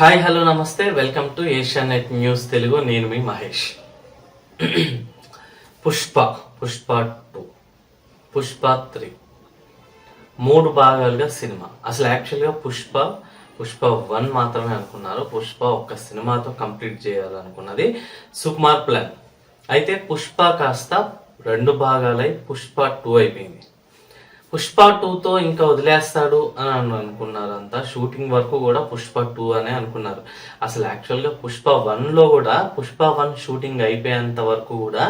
Hi hello నమస్తే. Welcome to Asianet news Telugu. నేను మీ Mahesh. Pushpa Pushpa two Pushpa three. మూడు భాగాలుగా సినిమా. అసలు యాక్చువల్గా పుష్ప పుష్ప వన్ మాత్రమే అనుకున్నారు. పుష్ప ఒక్క సినిమాతో కంప్లీట్ చేయాలనుకున్నది సుకుమార్ ప్లాన్. అయితే పుష్ప కాస్త రెండు భాగాలై పుష్ప టూ అయిపోయింది. పుష్ప టూతో ఇంకా వదిలేస్తాడు అని అనుకున్నారు అంతా. షూటింగ్ వరకు కూడా పుష్ప టూ అనే అనుకున్నారు. అసలు యాక్చువల్గా పుష్ప వన్లో కూడా పుష్ప వన్ షూటింగ్ అయిపోయేంత వరకు కూడా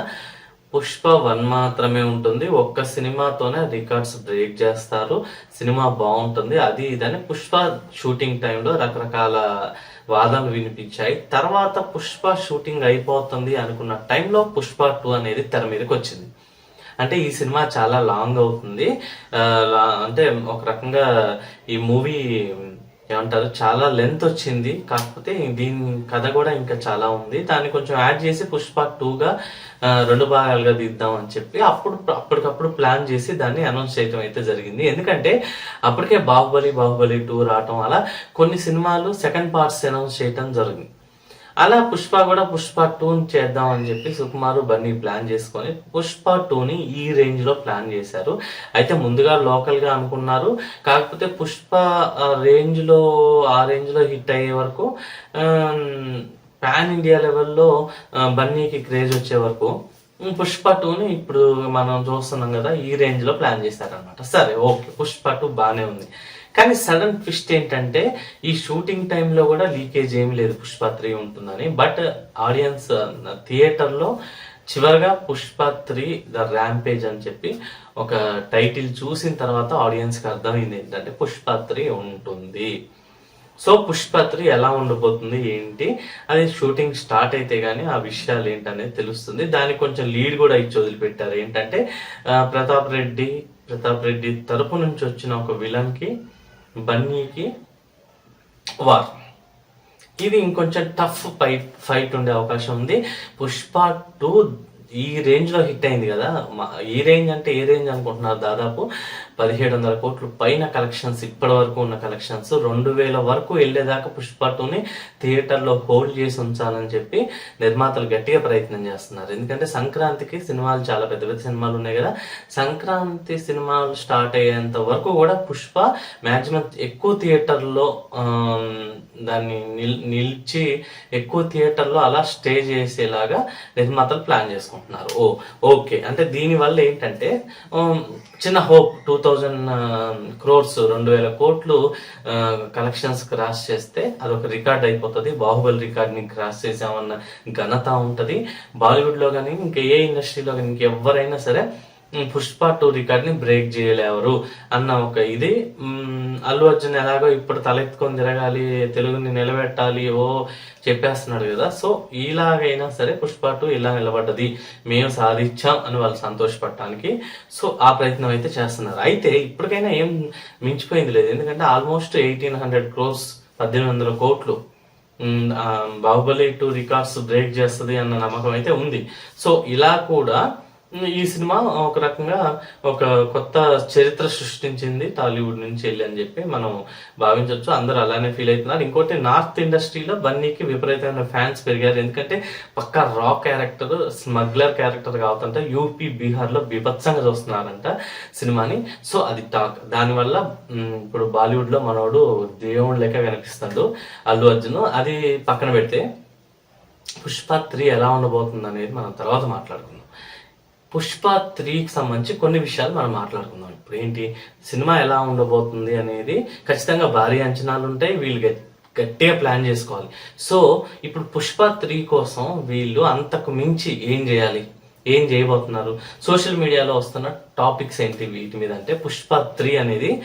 పుష్ప వన్ మాత్రమే ఉంటుంది. ఒక్క సినిమాతోనే రికార్డ్స్ బ్రేక్ చేస్తారు. సినిమా బాగుంటుంది. అది ఇదని పుష్ప షూటింగ్ టైంలో రకరకాల వాదనలు వినిపించాయి. తర్వాత పుష్ప షూటింగ్ అయిపోతుంది అనుకున్న టైంలో పుష్ప టూ అనేది తెర మీదకి వచ్చింది. అంటే ఈ సినిమా చాలా లాంగ్ అవుతుంది. అంటే ఒక రకంగా ఈ మూవీ ఏమంటారు చాలా లెంత్ వచ్చింది. కాకపోతే దీని కథ కూడా ఇంకా చాలా ఉంది. దాన్ని కొంచెం యాడ్ చేసి పుష్ప టూగా రెండు భాగాలుగా తీద్దాం అని చెప్పి అప్పుడు అప్పటికప్పుడు ప్లాన్ చేసి దాన్ని అనౌన్స్ చేయడం అయితే జరిగింది. ఎందుకంటే అప్పటికే బాహుబలి బాహుబలి టూ రావటం అలా కొన్ని సినిమాలు సెకండ్ పార్ట్స్ అనౌన్స్ చేయటం జరిగింది. అలా పుష్ప కూడా పుష్ప టూని చేద్దాం అని చెప్పి సుకుమారు బన్నీ ప్లాన్ చేసుకొని పుష్ప టూని ఈ రేంజ్లో ప్లాన్ చేశారు. అయితే ముందుగా లోకల్గా అనుకున్నారు. కాకపోతే పుష్ప రేంజ్లో ఆ రేంజ్లో హిట్ అయ్యే వరకు పాన్ ఇండియా లెవెల్లో బన్నీకి క్రేజ్ వచ్చే వరకు పుష్ప టూని ఇప్పుడు మనం చూస్తున్నాం కదా ఈ రేంజ్లో ప్లాన్ చేశారనమాట సరే ఓకే. పుష్ప టూ బాగానే ఉంది. కానీ సడన్ ట్విస్ట్ ఏంటంటే ఈ షూటింగ్ టైంలో కూడా లీకేజ్ ఏం లేదు పుష్ప త్రీ ఉంటుందని. బట్ ఆడియన్స్ థియేటర్లో చివరిగా పుష్ప త్రీ ద ర్యాంపేజ్ అని చెప్పి ఒక టైటిల్ చూసిన తర్వాత ఆడియన్స్కి అర్థమైంది ఏంటంటే పుష్ప త్రీ ఉంటుంది. సో పుష్ప త్రీ ఎలా ఉండబోతుంది ఏంటి? అది షూటింగ్ స్టార్ట్ అయితే గానీ ఆ విషయాలు ఏంటనేది తెలుస్తుంది. దానికి కొంచెం లీడ్ కూడా ఇచ్చి వదిలిపెట్టారు. ఏంటంటే ప్రతాప్ రెడ్డి ప్రతాప్ రెడ్డి తరపు నుంచి వచ్చిన ఒక విలన్కి బన్నీకి వార్ ఇది ఇంకొంచెం టఫ్ ఫైట్ ఫైట్ ఉండే అవకాశం ఉంది. పుష్ప టూ ఈ రేంజ్లో హిట్ అయింది కదా. ఈ రేంజ్ అంటే ఏ రేంజ్ అనుకుంటున్నారు? దాదాపు పదిహేడు వందల కోట్లు పైన కలెక్షన్స్ ఇప్పటి వరకు ఉన్న కలెక్షన్స్ రెండు వేల వరకు వెళ్ళేదాకా పుష్ప టూని థియేటర్లో హోల్డ్ చేసి ఉంచాలని చెప్పి నిర్మాతలు గట్టిగా ప్రయత్నం చేస్తున్నారు. ఎందుకంటే సంక్రాంతికి సినిమాలు చాలా పెద్ద పెద్ద సినిమాలు ఉన్నాయి కదా. సంక్రాంతి సినిమాలు స్టార్ట్ అయ్యేంత వరకు కూడా పుష్ప మ్యాక్సిమం ఎక్కువ థియేటర్లో దాన్ని నిల్ నిలిచి ఎక్కువ థియేటర్లో అలా స్టే చేసేలాగా నిర్మాతలు ప్లాన్ చేసుకుంటున్నారు. Oh okay. అంటే దీనివల్ల ఏంటంటే చిన్న హోప్ టూ థౌజండ్ క్రోర్స్ రెండు వేల కోట్లు కలెక్షన్స్ క్రాస్ చేస్తే అదొక రికార్డ్ అయిపోతుంది. బాహుబలి రికార్డ్ని క్రాస్ చేసామన్న ఘనత ఉంటుంది. బాలీవుడ్లో కానీ ఇంకా ఏ ఇండస్ట్రీలో కానీ ఇంకెవరైనా సరే పుష్ప టూ రికార్డ్ని బ్రేక్ చేయలేవరు అన్న ఒక ఇది. అల్లు అర్జున్ ఎలాగో ఇప్పుడు తలెత్తుకొని తిరగాలి తెలుగుని నిలబెట్టాలి ఓ చెప్పేస్తున్నాడు కదా. సో ఇలాగైనా సరే పుష్ప టూ ఇలా నిలబడ్డది మేము సాధించాం అని వాళ్ళు సంతోషపడటానికి. సో ఆ ప్రయత్నం అయితే చేస్తున్నారు. అయితే ఇప్పటికైనా ఏం మించిపోయింది లేదు. ఎందుకంటే ఆల్మోస్ట్ ఎయిటీన్ హండ్రెడ్ క్రోర్స్ పద్దెనిమిది వందల కోట్లు బాహుబలి టూ రికార్డ్స్ బ్రేక్ చేస్తుంది అన్న నమ్మకం అయితే ఉంది. సో ఇలా కూడా ఈ సినిమా ఒక రకంగా ఒక కొత్త చరిత్ర సృష్టించింది టాలీవుడ్ నుంచి వెళ్ళి అని చెప్పి మనం భావించవచ్చు అందరూ అలానే ఫీల్ అవుతున్నారు. ఇంకోటి నార్త్ ఇండస్ట్రీలో బన్నీకి విపరీతమైన ఫ్యాన్స్ పెరిగారు. ఎందుకంటే పక్కా రా క్యారెక్టర్ స్మగ్లర్ క్యారెక్టర్ కావుతుంటే యూపీ బీహార్లో బీభత్సంగా చూస్తున్నారంట సినిమాని. సో అది టాక్ దానివల్ల ఇప్పుడు బాలీవుడ్లో మనోడు దేవుడు లెక్క కనిపిస్తాడు. అల్లు అర్జున్. అది పక్కన పెడితే పుష్ప త్రీ ఎలా ఉండబోతుంది అనేది మనం తర్వాత మాట్లాడుకుందాం. పుష్ప త్రీకి సంబంధించి కొన్ని విషయాలు మనం మాట్లాడుకుందాం. ఇప్పుడు ఏంటి? సినిమా ఎలా ఉండబోతుంది అనేది ఖచ్చితంగా భారీ అంచనాలు ఉంటాయి. వీళ్ళు గట్- గట్టిగా ప్లాన్ చేసుకోవాలి. సో ఇప్పుడు పుష్ప త్రీ కోసం వీళ్ళు అంతకు మించి ఏం చేయాలి? ఏం చేయబోతున్నారు? సోషల్ మీడియాలో వస్తున్న టాపిక్స్ ఏంటి వీటి మీద అంటే పుష్ప త్రీ అనేది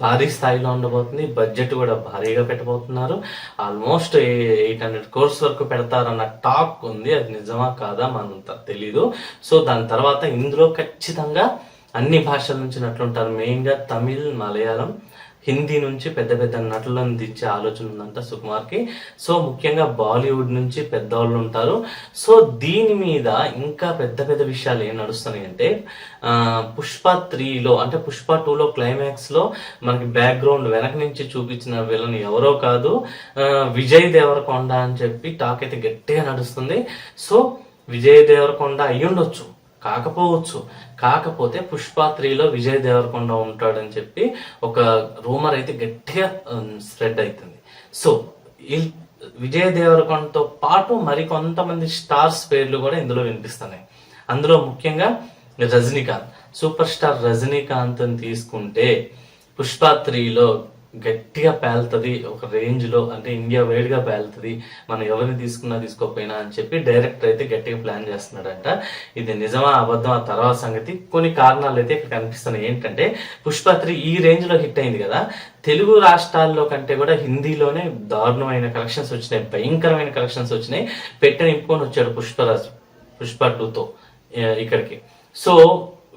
భారీ స్థాయిలో ఉండబోతుంది. బడ్జెట్ కూడా భారీగా పెట్టబోతున్నారు. ఆల్మోస్ట్ ఎయిట్ హండ్రెడ్ కోర్స్ వరకు పెడతారన్న టాక్ ఉంది. అది నిజమా కాదా మనంత తెలీదు. సో దాని తర్వాత ఇందులో ఖచ్చితంగా అన్ని భాషల నుంచి నట్లుంటారు. మెయిన్గా తమిళ్ మలయాళం. హిందీ నుంచి పెద్ద పెద్ద నటులను దించే ఆలోచన ఉందంట సుకుమార్కి. సో ముఖ్యంగా బాలీవుడ్ నుంచి పెద్దవాళ్ళు ఉంటారు. సో దీని మీద ఇంకా పెద్ద పెద్ద విషయాలు ఏం నడుస్తున్నాయి అంటే పుష్ప త్రీలో అంటే పుష్ప టూలో క్లైమాక్స్లో మనకి బ్యాక్గ్రౌండ్ వెనక నుంచి చూపించిన విలన్ ఎవరో కాదు విజయ్ దేవరకొండ అని చెప్పి టాక్ అయితే గట్టిగా నడుస్తుంది. సో విజయ్ దేవరకొండ అయ్యుండొచ్చు కాకపోవచ్చు. కాకపోతే పుష్ప త్రీలో విజయ్ దేవరకొండ ఉంటాడని చెప్పి ఒక రూమర్ అయితే గట్టిగా స్ప్రెడ్ అవుతుంది సో ఈ విజయ్ దేవరకొండతో పాటు మరి కొంతమంది స్టార్స్ పేర్లు కూడా ఇందులో వినిపిస్తున్నాయి. అందులో ముఖ్యంగా రజనీకాంత్. సూపర్ స్టార్ రజనీకాంత్ని తీసుకుంటే పుష్ప త్రీలో గట్టిగా పేలుతుంది ఒక రేంజ్లో అంటే ఇండియా వైడ్గా పేలుతుంది మనం ఎవరిని తీసుకున్నా తీసుకోకపోయినా అని చెప్పి డైరెక్టర్ అయితే గట్టిగా ప్లాన్ చేస్తున్నాడంట. ఇది నిజమా అబద్ధం ఆ తర్వాత సంగతి. కొన్ని కారణాలు అయితే ఇక్కడ కనిపిస్తున్నాయి. ఏంటంటే పుష్ప త్రీ ఈ రేంజ్లో హిట్ అయింది కదా. తెలుగు రాష్ట్రాల్లో కంటే కూడా హిందీలోనే దారుణమైన కలెక్షన్స్ వచ్చినాయి భయంకరమైన కలెక్షన్స్ వచ్చినాయి. పెట్టని ఇంపుకొని వచ్చాడు పుష్పరాజ్ పుష్ప టూతో ఇక్కడికి. సో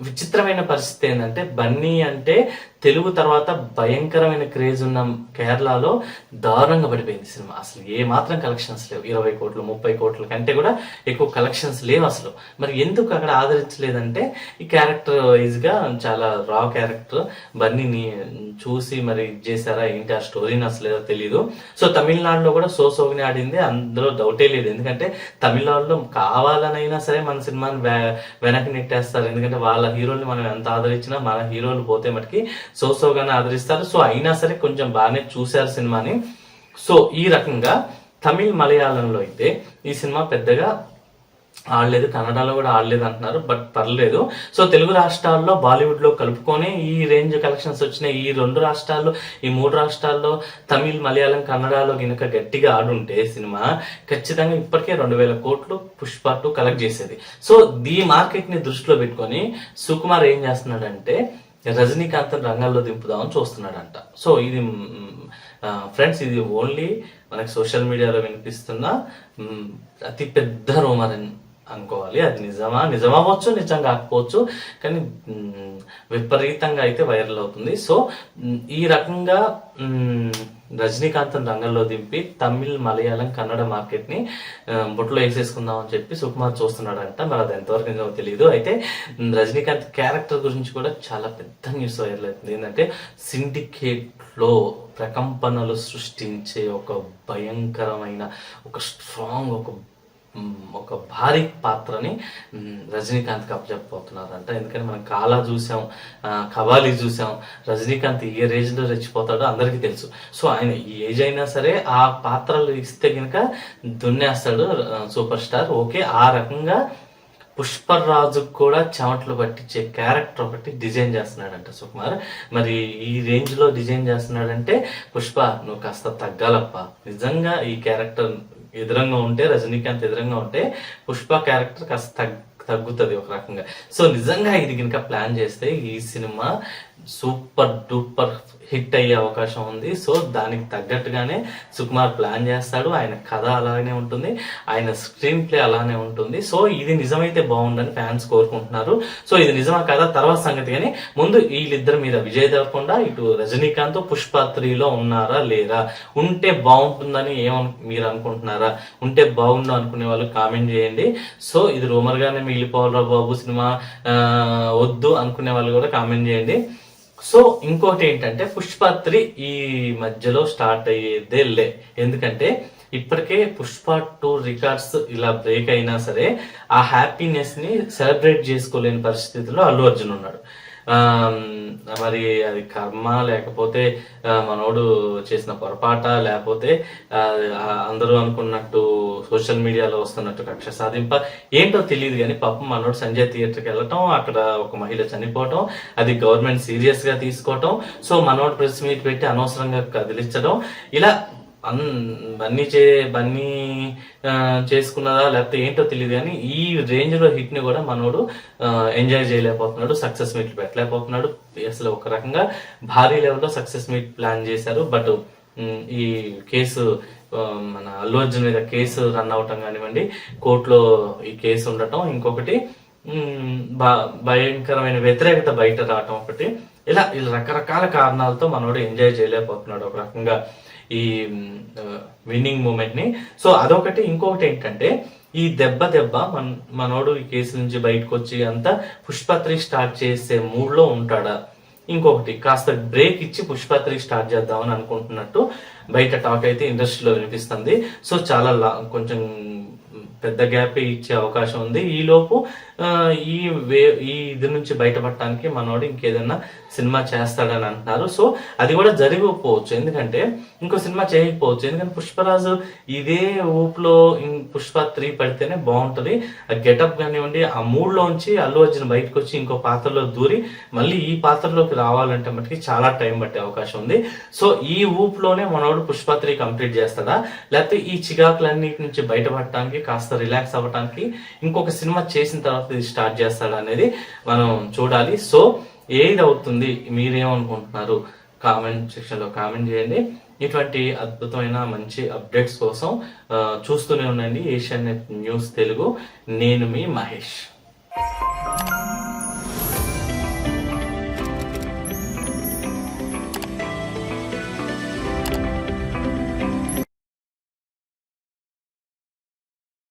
విచిత్రమైన పరిస్థితి ఏంటంటే బన్నీ అంటే తెలుగు తర్వాత భయంకరమైన క్రేజ్ ఉన్న కేరళలో దారుణంగా పడిపోయింది సినిమా. అసలు ఏ మాత్రం కలెక్షన్స్ లేవు. ఇరవై కోట్లు ముప్పై కోట్ల కంటే కూడా ఎక్కువ కలెక్షన్స్ లేవు అసలు. మరి ఎందుకు అక్కడ ఆదరించలేదంటే ఈ క్యారెక్టర్ వైజ్గా చాలా రా క్యారెక్టర్ బన్నీని చూసి మరి ఇది చేశారా ఏంటి ఆ స్టోరీని అసలు ఏదో తెలియదు సో తమిళనాడులో కూడా సో సోగిని ఆడింది అందులో డౌటే లేదు. ఎందుకంటే తమిళనాడులో కావాలనైనా సరే మన సినిమాని వె- వెనక్కి నెట్టేస్తారు. ఎందుకంటే వాళ్ళ హీరోల్ని మనం ఎంత ఆదరించినా మన హీరోలు పోతే మటుకి సో సోగానే ఆదరిస్తారు. సో అయినా సరే కొంచెం బాగానే చూశారు సినిమాని. సో ఈ రకంగా తమిళ్ మలయాళంలో అయితే ఈ సినిమా పెద్దగా ఆడలేదు కన్నడలో కూడా ఆడలేదు అంటున్నారు బట్ పర్లేదు. సో తెలుగు రాష్ట్రాల్లో బాలీవుడ్లో కలుపుకొని ఈ రేంజ్ కలెక్షన్స్ వచ్చినాయి. ఈ రెండు రాష్ట్రాల్లో ఈ మూడు రాష్ట్రాల్లో తమిళ్ మలయాళం కన్నడలో గినక గట్టిగా ఆడుంటే సినిమా ఖచ్చితంగా ఇప్పటికే రెండు వేల కోట్లు పుష్ప టూ కలెక్ట్ చేసేది. సో ఈ మార్కెట్ని దృష్టిలో పెట్టుకొని సుకుమార్ ఏం చేస్తున్నాడంటే రజనీకాంత్ రంగాల్లో దింపుదామని చూస్తున్నాడంట. సో ఇది ఫ్రెండ్స్ ఇది ఓన్లీ మనకి సోషల్ మీడియాలో వినిపిస్తున్న అతి పెద్ద రూమర్ అని అనుకోవాలి. అది నిజమా? నిజమవ్వచ్చు నిజం కాకపోవచ్చు కానీ విపరీతంగా అయితే వైరల్ అవుతుంది. సో ఈ రకంగా మ్, రజనీకాంత్ రంగంలో దింపి తమిళ్ మలయాళం కన్నడ మార్కెట్ని ఆ, వేసేసుకుందాం అని చెప్పి సుకుమార్ చూస్తున్నాడంట. మరి అది ఎంతవరకు నిజమో తెలియదు అయితే రజనీకాంత్ క్యారెక్టర్ గురించి కూడా చాలా పెద్ద న్యూస్ వైరల్ అవుతుంది. ఏంటంటే సిండికేట్లో ప్రకంపనలు సృష్టించే ఒక భయంకరమైన ఒక స్ట్రాంగ్ ఒక ఒక భారీ పాత్రని రజనీకాంత్ అప్పచెప్పబోతున్నారంట. ఎందుకంటే మనం కాలా చూసాం ఆ, కబాలి చూసాం రజనీకాంత్ ఏ రేంజ్లో రెచ్చిపోతాడో అందరికీ తెలుసు. సో ఆయన ఈ ఏజ్ అయినా సరే ఆ పాత్రలు ఇస్తే కనుక దున్నేస్తాడు సూపర్ స్టార్. ఓకే ఆ రకంగా పుష్పరాజు కూడా చెమటలు పట్టించే క్యారెక్టర్ ఒకటి డిజైన్ చేస్తున్నాడంట సుకుమార్. మరి ఈ రేంజ్లో డిజైన్ చేస్తున్నాడంటే పుష్ప నువ్వు కాస్త తగ్గాలప్ప. నిజంగా ఈ క్యారెక్టర్ ఎదురంగా ఉంటే రజనీకాంత్ ఎదురంగా ఉంటే పుష్ప క్యారెక్టర్ కాస్త తగ్గుతుంది ఒక రకంగా. సో నిజంగా ఇది కనుక ప్లాన్ చేస్తే ఈ సినిమా సూపర్ డూపర్ హిట్ అయ్యే అవకాశం ఉంది. సో దానికి తగ్గట్టుగానే సుకుమార్ ప్లాన్ చేస్తాడు. ఆయన కథ అలానే ఉంటుంది. ఆయన స్క్రీన్ ప్లే అలానే ఉంటుంది. సో ఇది నిజమైతే బాగుందని ఫ్యాన్స్ కోరుకుంటున్నారు. సో ఇది నిజమా కదా? తర్వాత సంగతి కానీ ముందు వీళ్ళిద్దరి మీద విజయ్ దేవరకొండ ఇటు రజనీకాంత్ పుష్ప త్రీలో ఉన్నారా లేరా? ఉంటే బాగుంటుందని ఏమను మీరు అనుకుంటున్నారా? ఉంటే బాగుండు అనుకునే వాళ్ళు కామెంట్ చేయండి. సో ఇది రూమర్గానే మిగిలిపోవాలరా బాబు సినిమా. వద్దు అనుకునే వాళ్ళు కూడా కామెంట్ చేయండి. సో ఇంకోటి ఏంటంటే పుష్ప త్రీ ఈ మధ్యలో స్టార్ట్ అయ్యేదే లే. ఎందుకంటే ఇప్పటికే పుష్ప టూ రికార్డ్స్ ఇలా బ్రేక్ అయినా సరే ఆ హ్యాపీనెస్ని సెలబ్రేట్ చేసుకోలేని పరిస్థితిలో అల్లు అర్జున్ ఉన్నాడు. మరి అది కర్మ లేకపోతే మనోడు చేసిన పొరపాట లేకపోతే అందరూ అనుకున్నట్టు సోషల్ మీడియాలో వస్తున్నట్టు కక్ష సాధింప ఏంటో తెలియదు కానీ పాపం మనోడు సంజయ్ థియేటర్కి వెళ్ళటం అక్కడ ఒక మహిళ చనిపోవటం అది గవర్నమెంట్ సీరియస్గా తీసుకోవటం సో మనోడు ప్రెస్ మీట్ పెట్టి అనవసరంగా కదిలించడం ఇలా అన్ బన్నీ చే బన్నీ చేసుకున్నదా లేకపోతే ఏంటో తెలియదు కానీ ఈ రేంజ్లో హిట్ని కూడా మనోడు ఎంజాయ్ చేయలేకపోతున్నాడు సక్సెస్ మీట్ పెట్టలేకపోతున్నాడు. అసలు ఒక రకంగా భారీ లెవెల్లో సక్సెస్ మీట్ ప్లాన్ చేశారు. బట్ ఈ కేసు మన అల్లు అర్జున్ మీద కేసు రన్ అవటం కానివ్వండి కోర్టులో ఈ కేసు ఉండటం ఇంకొకటి భ- భయంకరమైన వ్యతిరేకత బయట రావటం ఒకటి ఇలా ఇలా రకరకాల కారణాలతో మనోడు ఎంజాయ్ చేయలేకపోతున్నాడు. ఒక రకంగా ఈ విన్నింగ్ మూమెంట్ని. సో అదొకటి. ఇంకొకటి ఏంటంటే ఈ దెబ్బ దెబ్బ మన మనోడు ఈ కేసు నుంచి బయటకు వచ్చి అంతా పుష్పత్రి స్టార్ట్ చేసే మూడ్లో ఉంటాడా? ఇంకొకటి కాస్త బ్రేక్ ఇచ్చి పుష్పత్రి స్టార్ట్ చేద్దామని అనుకుంటున్నట్టు బయట టాక్ అయితే ఇండస్ట్రీలో వినిపిస్తుంది. సో చాలా లా- కొంచెం పెద్ద గ్యాప్ ఇచ్చే అవకాశం ఉంది. ఈలోపు ఈ వే ఈ ఇది నుంచి బయటపడటానికి మనోడు ఇంకేదన్నా సినిమా చేస్తాడని అంటున్నారు సో అది కూడా జరగకపోవచ్చు. ఎందుకంటే ఇంకో సినిమా చేయకపోవచ్చు. ఎందుకంటే పుష్పరాజు ఇదే ఊపులో ఇం- పుష్ప త్రీ పడితేనే బాగుంటుంది. ఆ గెటప్ కానివ్వండి ఆ మూడ్లోంచి అల్లు అర్జున్ బయటకు వచ్చి ఇంకో పాత్రలో దూరి మళ్ళీ ఈ పాత్రలోకి రావాలంటే మటుకి చాలా టైం పట్టే అవకాశం ఉంది. సో ఈ ఊపులోనే మనోడు పుష్ప త్రీ కంప్లీట్ చేస్తాడా? లేకపోతే ఈ చికాకులన్నిటి నుంచి బయటపడటానికి కాస్త రిలాక్స్ అవ్వడానికి ఇంకొక సినిమా చేసిన తర్వాత ఇది స్టార్ట్ చేస్తాడు అనేది మనం చూడాలి. సో ఏది అవుతుంది మీరేమనుకుంటున్నారు? కామెంట్ సెక్షన్లో కామెంట్ చేయండి. ఇటువంటి అద్భుతమైన మంచి అప్డేట్స్ కోసం చూస్తూనే ఉండండి. Asian news Telugu. నేను మీ మహేష్.